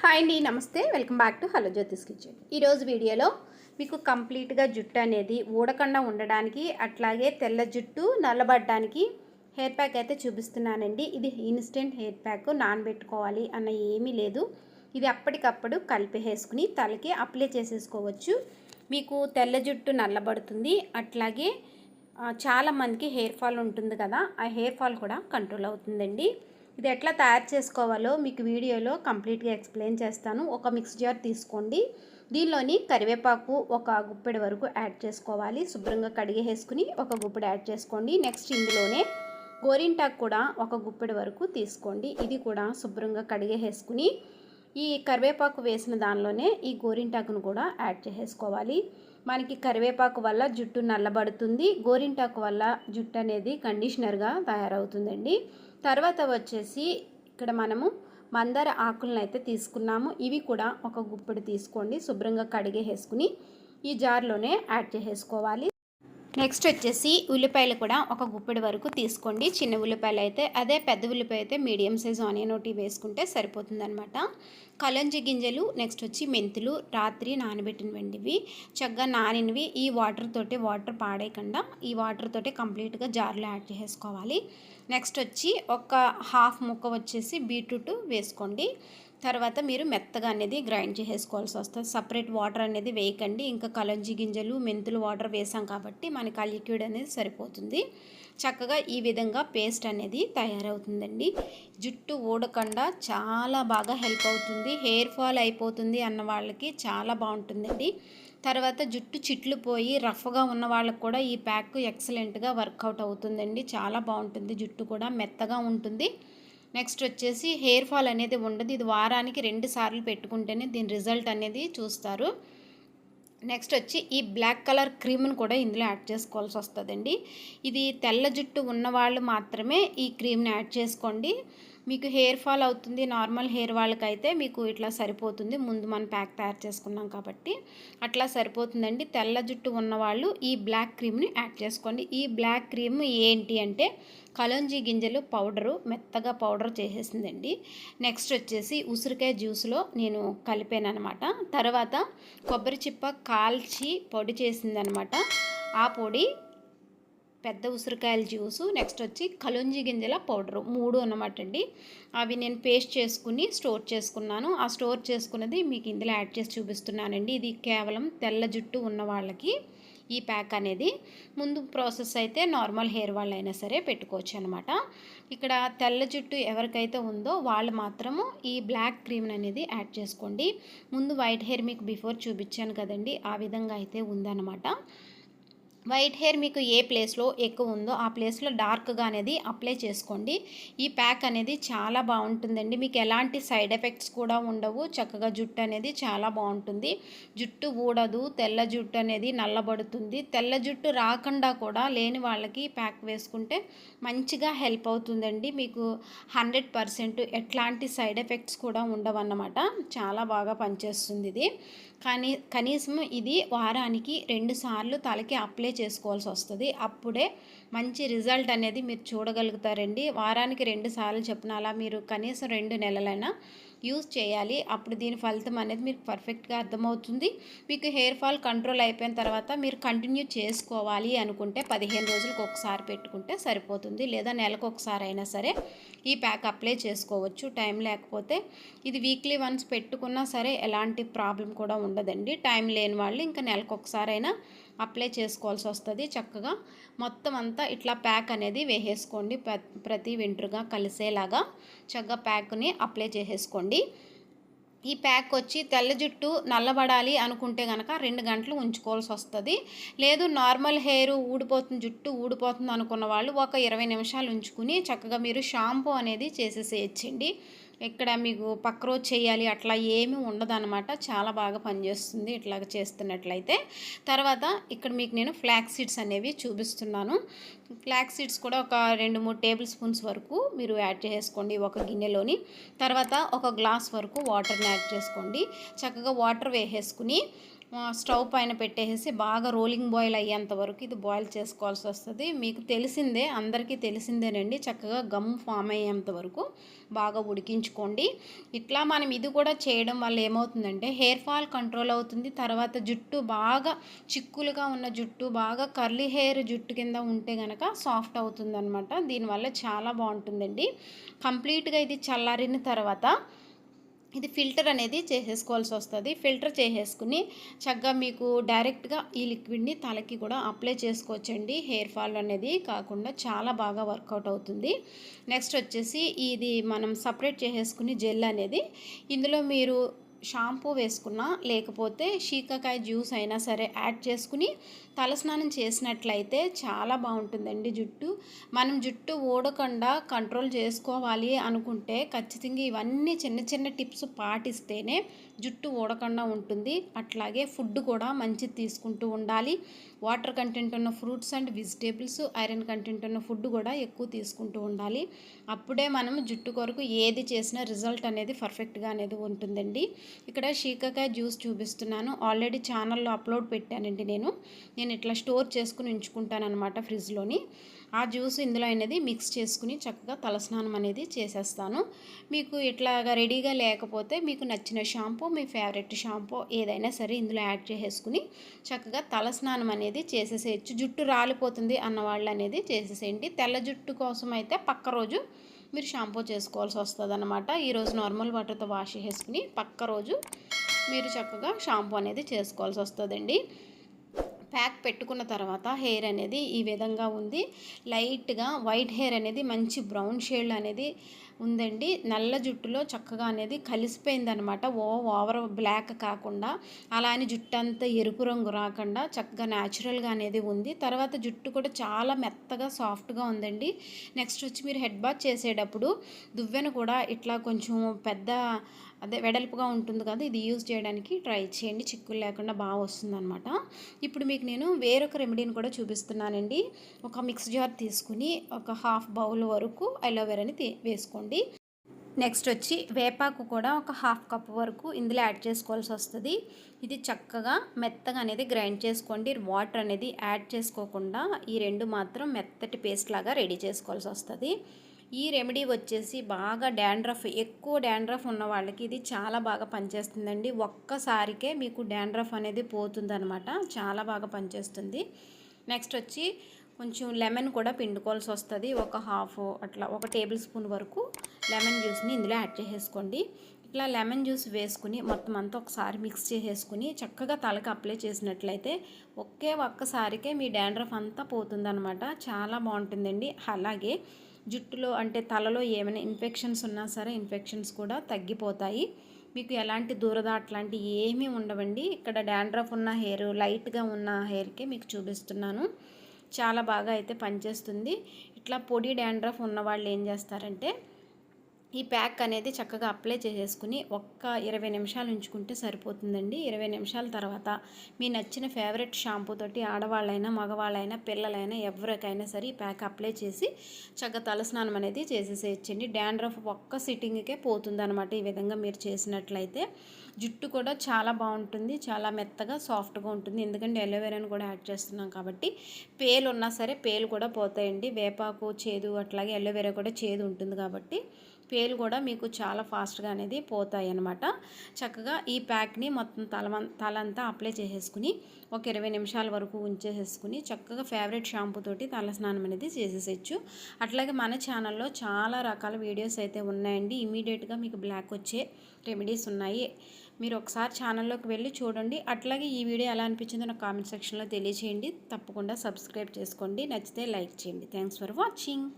Hi అండి నమస్తే. Welcome back to hello Jyothish kitchen. ఈరోజు వీడియోలో మీకు కంప్లీట్గా జుట్టు అనేది ఊడకుండా ఉండడానికి అట్లాగే తెల్ల జుట్టు నల్లబడడానికి హెయిర్ ప్యాక్ అయితే చూపిస్తున్నానండి. ఇది ఇన్స్టెంట్ హెయిర్ ప్యాక్ నానబెట్టుకోవాలి అన్న ఏమీ లేదు. ఇది అప్పటికప్పుడు కలిపేసుకుని తలకి అప్లై చేసేసుకోవచ్చు. మీకు తెల్ల జుట్టు నల్లబడుతుంది అట్లాగే చాలామందికి చాలా మందికి హెయిర్ ఫాల్ ఉంటుంది కదా ఆ హెయిర్ ఫాల్ కూడా కంట్రోల్ అవుతుందండి. ఇది ఎట్లా తయారు చేసుకోవాలో మీకు వీడియోలో కంప్లీట్గా ఎక్స్ప్లెయిన్ చేస్తాను. ఒక మిక్స్ జార్ తీసుకోండి. దీనిలోని కరివేపాకు ఒక గుప్పెడు వరకు యాడ్ చేసుకోవాలి. శుభ్రంగా కడిగేసుకుని ఒక గుప్పెడు యాడ్ చేసుకోండి. నెక్స్ట్ ఇందులోనే గోరింటాకు కూడా ఒక గుప్పెడు వరకు తీసుకోండి. ఇది కూడా శుభ్రంగా కడిగేసుకుని ఈ కరివేపాకు వేసిన దానిలోనే ఈ గోరింటాకును కూడా యాడ్ చేసేసుకోవాలి. మనకి కరివేపాకు వల్ల జుట్టు నల్లబడుతుంది గోరింటాకు వల్ల జుట్టు అనేది కండిషనర్గా తయారవుతుందండి. తర్వాత వచ్చేసి ఇక్కడ మనము మందార ఆకులను అయితే తీసుకున్నాము. ఇవి కూడా ఒక గుప్పెడు తీసుకోండి శుభ్రంగా కడిగేసుకుని ఈ జార్లోనే యాడ్ చేసేసుకోవాలి. నెక్స్ట్ వచ్చేసి ఉల్లిపాయలు కూడా ఒక గుప్పెడు వరకు తీసుకోండి. చిన్న ఉల్లిపాయలు అయితే అదే పెద్ద ఉల్లిపాయ అయితే మీడియం సైజ్ ఆనియన్ ఒకటి వేసుకుంటే సరిపోతుందన్నమాట. కలంజి గింజలు నెక్స్ట్ వచ్చి మెంతులు రాత్రి నానబెట్టినవండివి చక్కగా నానినవి ఈ వాటర్ తోటి వాటర్ పాడేయకుండా ఈ వాటర్ తోటి కంప్లీట్గా జార్లో యాడ్ చేసుకోవాలి నెక్స్ట్ వచ్చి ఒక హాఫ్ ముక్క వచ్చేసి బీట్రూట్ వేసుకోండి. తర్వాత మీరు మెత్తగా అనేది గ్రైండ్ చేసేసుకోవాల్సి వస్తుంది. సపరేట్ వాటర్ అనేది వేయకండి. ఇంకా కలంజీ గింజలు మెంతులు వాటర్ వేసాం కాబట్టి మనకి ఆ లిక్విడ్ అనేది సరిపోతుంది. చక్కగా ఈ విధంగా పేస్ట్ అనేది తయారవుతుందండి. జుట్టు ఊడకుండా చాలా బాగా హెల్ప్ అవుతుంది. హెయిర్ ఫాల్ అయిపోతుంది అన్న వాళ్ళకి చాలా బాగుంటుందండి. తర్వాత జుట్టు చిట్లు పోయి రఫ్గా ఉన్న వాళ్ళకి కూడా ఈ ప్యాక్ ఎక్సలెంట్గా వర్కౌట్ అవుతుందండి. చాలా బాగుంటుంది జుట్టు కూడా మెత్తగా ఉంటుంది. నెక్స్ట్ వచ్చేసి హెయిర్ ఫాల్ అనేది ఉండదు. ఇది వారానికి రెండు సార్లు పెట్టుకుంటేనే దీని రిజల్ట్ అనేది చూస్తారు. నెక్స్ట్ వచ్చి ఈ బ్లాక్ కలర్ క్రీమ్ను కూడా ఇందులో యాడ్ చేసుకోవాల్సి వస్తుందండి. ఇది తెల్ల జుట్టు ఉన్నవాళ్ళు మాత్రమే ఈ క్రీమ్ని యాడ్ చేసుకోండి. మీకు హెయిర్ ఫాల్ అవుతుంది నార్మల్ హెయిర్ వాళ్ళకైతే మీకు ఇట్లా సరిపోతుంది. ముందు మనం ప్యాక్ తయారు చేసుకున్నాం కాబట్టి అట్లా సరిపోతుందండి. తెల్ల జుట్టు ఉన్నవాళ్ళు ఈ బ్లాక్ క్రీమ్ని యాడ్ చేసుకోండి. ఈ బ్లాక్ క్రీమ్ ఏంటి అంటే కలంజీ గింజలు పౌడరు మెత్తగా పౌడర్ చేసేసిందండి. నెక్స్ట్ వచ్చేసి ఉసిరికాయ జ్యూస్లో నేను కలిపాను అనమాట తర్వాత కొబ్బరి చిప్ప కాల్చి పొడి చేసిందనమాట ఆ పొడి పెద్ద ఉసిరికాయల జ్యూసు నెక్స్ట్ వచ్చి కలుంజి గింజల పౌడరు. మూడు అన్నమాట అండి. అవి నేను పేస్ట్ చేసుకుని స్టోర్ చేసుకున్నాను. ఆ స్టోర్ చేసుకున్నది మీకు ఇందులో యాడ్ చేసి చూపిస్తున్నానండి. ఇది కేవలం తెల్ల జుట్టు ఉన్న వాళ్ళకి ఈ ప్యాక్ అనేది. ముందు ప్రాసెస్ అయితే నార్మల్ హెయిర్ వాళ్ళైనా సరే పెట్టుకోవచ్చు అనమాట ఇక్కడ తెల్ల జుట్టు ఎవరికైతే ఉందో వాళ్ళు మాత్రము ఈ బ్లాక్ క్రీమ్ అనేది యాడ్ చేసుకోండి. ముందు వైట్ హెయిర్ మీకు బిఫోర్ చూపించాను కదండి. ఆ విధంగా అయితే ఉందన్నమాట. వైట్ హెయిర్ మీకు ఏ ప్లేస్లో ఎక్కువ ఉందో ఆ ప్లేస్లో డార్క్గా అనేది అప్లై చేసుకోండి. ఈ ప్యాక్ అనేది చాలా బాగుంటుందండి. మీకు ఎలాంటి సైడ్ ఎఫెక్ట్స్ కూడా ఉండవు. చక్కగా జుట్టు అనేది చాలా బాగుంటుంది. జుట్టు ఊడదు తెల్ల జుట్టు అనేది నల్లబడుతుంది. తెల్ల జుట్టు రాకుండా కూడా లేని వాళ్ళకి ప్యాక్ వేసుకుంటే మంచిగా హెల్ప్ అవుతుందండి. మీకు హండ్రెడ్ పర్సెంట్ ఎట్లాంటి సైడ్ ఎఫెక్ట్స్ కూడా ఉండవన్నమాట. చాలా బాగా పనిచేస్తుంది ఇది. కానీ కనీసం ఇది వారానికి రెండుసార్లు తలకి అప్లై చేసుకోవాల్సి వస్తుంది. అప్పుడే మంచి రిజల్ట్ అనేది మీరు చూడగలుగుతారండి. వారానికి రెండు సార్లు చెప్పిన అలా మీరు కనీసం రెండు నెలలైనా యూస్ చేయాలి. అప్పుడు దీని ఫలితం అనేది మీకు పర్ఫెక్ట్గా అర్థమవుతుంది. మీకు హెయిర్ ఫాల్ కంట్రోల్ అయిపోయిన తర్వాత మీరు కంటిన్యూ చేసుకోవాలి అనుకుంటే పదిహేను రోజులకు ఒకసారి పెట్టుకుంటే సరిపోతుంది. లేదా నెలకు ఒకసారి అయినా సరే ఈ ప్యాక్ అప్లై చేసుకోవచ్చు. టైం లేకపోతే ఇది వీక్లీ వన్స్ పెట్టుకున్నా సరే ఎలాంటి ప్రాబ్లం కూడా ఉండదండి. టైం లేని వాళ్ళు ఇంకా నెలకు ఒకసారైనా అప్లై చేసుకోవాల్సి వస్తుంది. చక్కగా మొత్తం అంతా ఇట్లా ప్యాక్ అనేది వేసేసుకోండి. ప్రతి వింటర్గా కలిసేలాగా చక్కగా ప్యాక్ని అప్లై చేసేసుకోండి. ఈ ప్యాక్ వచ్చి తెల్ల జుట్టు నల్లబడాలి అనుకుంటే కనుక రెండు గంటలు ఉంచుకోవాల్సి వస్తుంది. లేదు నార్మల్ హెయిర్ ఊడిపోతుంది జుట్టు ఊడిపోతుంది అనుకున్న వాళ్ళు ఒక ఇరవై నిమిషాలు ఉంచుకుని చక్కగా మీరు షాంపూ అనేది చేసేసేయచ్చండి. ఇక్కడ మీకు పక్క రోజు చేయాలి అట్లా ఏమీ ఉండదన్నమాట. చాలా బాగా పనిచేస్తుంది ఇట్లాగ చేస్తున్నట్లయితే. తర్వాత ఇక్కడ మీకు నేను ఫ్లాక్ సీడ్స్ అనేవి చూపిస్తున్నాను. ఫ్లాక్ సీడ్స్ కూడా ఒక రెండు మూడు టేబుల్ స్పూన్స్ వరకు మీరు యాడ్ చేసుకోండి ఒక గిన్నెలోని. తర్వాత ఒక గ్లాస్ వరకు వాటర్ని యాడ్ చేసుకోండి. చక్కగా వాటర్ వేసేసుకుని స్టవ్ పైన పెట్టేసి బాగా రోలింగ్ బాయిల్ అయ్యేంత వరకు ఇది బాయిల్ చేసుకోవాల్సి వస్తుంది. మీకు తెలిసిందే అందరికీ తెలిసిందేనండి చక్కగా గమ్ ఫామ్ అయ్యేంత వరకు బాగా ఉడికించుకోండి. ఇట్లా మనం ఇది కూడా చేయడం వల్ల ఏమవుతుందంటే హెయిర్ ఫాల్ కంట్రోల్ అవుతుంది. తర్వాత జుట్టు బాగా చిక్కులుగా ఉన్న జుట్టు బాగా కర్లీ హెయిర్ జుట్టు కింద ఉంటే కనుక సాఫ్ట్ అవుతుంది అనమాట దీనివల్ల చాలా బాగుంటుందండి. కంప్లీట్గా ఇది చల్లారిన తర్వాత ఇది ఫిల్టర్ అనేది చేసేసుకోవాల్సి వస్తుంది. ఫిల్టర్ చేసేసుకుని చక్కగా మీకు డైరెక్ట్గా ఈ లిక్విడ్ని తలకి కూడా అప్లై చేసుకోవచ్చండి. హెయిర్ ఫాల్ అనేది కాకుండా చాలా బాగా వర్కౌట్ అవుతుంది. నెక్స్ట్ వచ్చేసి ఇది మనం సపరేట్ చేసేసుకుని జెల్ అనేది. ఇందులో మీరు షాంపూ వేసుకున్నా లేకపోతే శీకాకాయ జ్యూస్ అయినా సరే యాడ్ చేసుకుని తలస్నానం చేసినట్లయితే చాలా బాగుంటుందండి జుట్టు. మనం జుట్టు ఊడకుండా కంట్రోల్ చేసుకోవాలి అనుకుంటే ఖచ్చితంగా ఇవన్నీ చిన్న చిన్న టిప్స్ పాటిస్తేనే జుట్టు ఊడకుండా ఉంటుంది. అట్లాగే ఫుడ్ కూడా మంచిది తీసుకుంటూ ఉండాలి. వాటర్ కంటెంట్ ఉన్న fruits and vegetables iron content ఉన్న ఫుడ్ కూడా ఎక్కువ తీసుకుంటూ ఉండాలి. అప్పుడే మనం జుట్టు కొరకు ఏది చేసినా రిజల్ట్ అనేది పర్ఫెక్ట్గా అనేది ఉంటుందండి. ఇక్కడ శీకాకాయ జ్యూస్ చూపిస్తున్నాను. ఆల్రెడీ ఛానల్లో అప్లోడ్ పెట్టానండి నేను. నేను ఇట్లా స్టోర్ చేసుకుని ఉంచుకుంటాను అనమాట ఫ్రిడ్జ్లోని ఆ జ్యూస్ ఇందులో అనేది మిక్స్ చేసుకుని చక్కగా తలస్నానం అనేది చేసేస్తాను. మీకు ఇట్లాగా రెడీగా లేకపోతే మీకు నచ్చిన షాంపూ మీ ఫేవరెట్ షాంపూ ఏదైనా సరే ఇందులో యాడ్ చేసేసుకుని చక్కగా తలస్నానం అనేది చేసేసేయచ్చు. జుట్టు రాలిపోతుంది అన్న వాళ్ళు అనేది చేసేసేయండి. తెల్ల జుట్టు కోసం అయితే పక్క రోజు మీరు షాంపూ చేసుకోవాల్సి వస్తుంది అనమాట ఈరోజు నార్మల్ వాటర్తో వాష్ చేసుకుని పక్క రోజు మీరు చక్కగా షాంపూ అనేది చేసుకోవాల్సి వస్తుందండి. ప్యాక్ పెట్టుకున్న తర్వాత హెయిర్ అనేది ఈ విధంగా ఉంది. లైట్గా వైట్ హెయిర్ అనేది మంచి బ్రౌన్ షేడ్ అనేది ఉందండి. నల్ల జుట్టులో చక్కగా అనేది కలిసిపోయింది అనమాట ఓ ఓవర్ బ్లాక్ కాకుండా అలా అని జుట్టు అంతా ఎరుపు రంగు రాకుండా చక్కగా న్యాచురల్గా అనేది ఉంది. తర్వాత జుట్టు కూడా చాలా మెత్తగా సాఫ్ట్గా ఉందండి. నెక్స్ట్ వచ్చి మీరు హెడ్ బాత్ చేసేటప్పుడు దువ్వెన కూడా ఇట్లా కొంచెం పెద్ద అదే వెడల్పుగా ఉంటుంది కదా ఇది యూజ్ చేయడానికి ట్రై చేయండి. చిక్కులు లేకుండా బాగా వస్తుందన్నమాట ఇప్పుడు మీకు నేను వేరొక రెమెడీని కూడా చూపిస్తున్నానండి. ఒక మిక్స్ జార్ తీసుకుని ఒక హాఫ్ బౌల్ వరకు అలోవెరాని తీ చేసుకోండి నెక్స్ట్ వచ్చి వేపాకు కూడా ఒక హాఫ్ కప్ వరకు ఇందులో యాడ్ చేసుకోవాల్సి వస్తుంది. ఇది చక్కగా మెత్తగా అనేది గ్రైండ్ చేసుకోండి. వాటర్ అనేది యాడ్ చేసుకోకుండా ఈ రెండు మాత్రం మెత్తటి పేస్ట్ లాగా రెడీ చేసుకోవాల్సి వస్తుంది. ఈ రెమెడీ వచ్చేసి బాగా డాండ్రఫ్ ఎక్కువ డాండ్రఫ్ ఉన్న వాళ్ళకి ఇది చాలా బాగా పనిచేస్తుందండి. ఒక్కసారికే మీకు డాండ్రఫ్ అనేది పోతుందనమాట. చాలా బాగా పనిచేస్తుంది. నెక్స్ట్ వచ్చి కొంచెం లెమన్ కూడా పిండుకోవాల్సి వస్తుంది. ఒక హాఫ్ అట్లా ఒక టేబుల్ స్పూన్ వరకు లెమన్ జ్యూస్ని ఇందులో యాడ్ చేసేసుకోండి. ఇట్లా లెమన్ జ్యూస్ వేసుకుని మొత్తం అంతా ఒకసారి మిక్స్ చేసేసుకుని చక్కగా తలకి అప్లై చేసినట్లయితే ఒకే ఒక్కసారికే మీ డాండ్రఫ్ అంతా పోతుందనమాట చాలా బాగుంటుందండి. అలాగే జుట్టులో అంటే తలలో ఏమైనా ఇన్ఫెక్షన్స్ ఉన్నా సరే ఇన్ఫెక్షన్స్ కూడా తగ్గిపోతాయి. మీకు ఎలాంటి దురద అట్లాంటి ఏమీ ఉండవండి. ఇక్కడ డాండ్రఫ్ ఉన్న హెయిర్ లైట్గా ఉన్న హెయిర్కే మీకు చూపిస్తున్నాను. చాలా బాగా అయితే పనిచేస్తుంది. ఇట్లా పొడి డాండ్రఫ్ ఉన్న వాళ్ళు ఏం చేస్తారంటే ఈ ప్యాక్ అనేది చక్కగా అప్లై చేసేసుకుని ఒక్క ఇరవై నిమిషాలు ఉంచుకుంటే సరిపోతుందండి. ఇరవై నిమిషాల తర్వాత మీ నచ్చిన ఫేవరెట్ షాంపూ తోటి ఆడవాళ్ళైనా మగవాళ్ళైనా పిల్లలైనా ఎవరికైనా సరే ఈ ప్యాక్ అప్లై చేసి చక్కగా తలస్నానం అనేది చేసేసేయచ్చండి. డాండ్రఫ్ ఒక్క సిట్టింగ్కే పోతుందనమాట ఈ విధంగా మీరు చేసినట్లయితే. జుట్టు కూడా చాలా బాగుంటుంది. చాలా మెత్తగా సాఫ్ట్గా ఉంటుంది. ఎందుకంటే ఎలోవేరాని కూడా యాడ్ చేస్తున్నాం కాబట్టి పేలు ఉన్నా సరే పేలు కూడా పోతాయండి. వేపాకు చేదు అట్లాగే ఎలోవేరా కూడా చేదు ఉంటుంది కాబట్టి పేలు కూడా మీకు చాలా ఫాస్ట్గా అనేది పోతాయి అన్నమాట చక్కగా ఈ ప్యాక్ని మొత్తం తల తలంతా అప్లై చేసేసుకుని ఒక ఇరవై నిమిషాల వరకు ఉంచేసేసుకుని చక్కగా ఫేవరెట్ షాంపూ తోటి తల స్నానం అనేది చేసేసేయచ్చు. అట్లాగే మన ఛానల్లో చాలా రకాల వీడియోస్ అయితే ఉన్నాయండి. ఇమీడియట్గా మీకు బ్లాక్ వచ్చే రెమెడీస్ ఉన్నాయి. మీరు ఒకసారి ఛానల్లోకి వెళ్ళి చూడండి. అట్లాగే ఈ వీడియో ఎలా అనిపించిందో నాకు కామెంట్ సెక్షన్లో తెలియచేయండి. తప్పకుండా సబ్స్క్రైబ్ చేసుకోండి. నచ్చితే లైక్ చేయండి. Thanks for watching.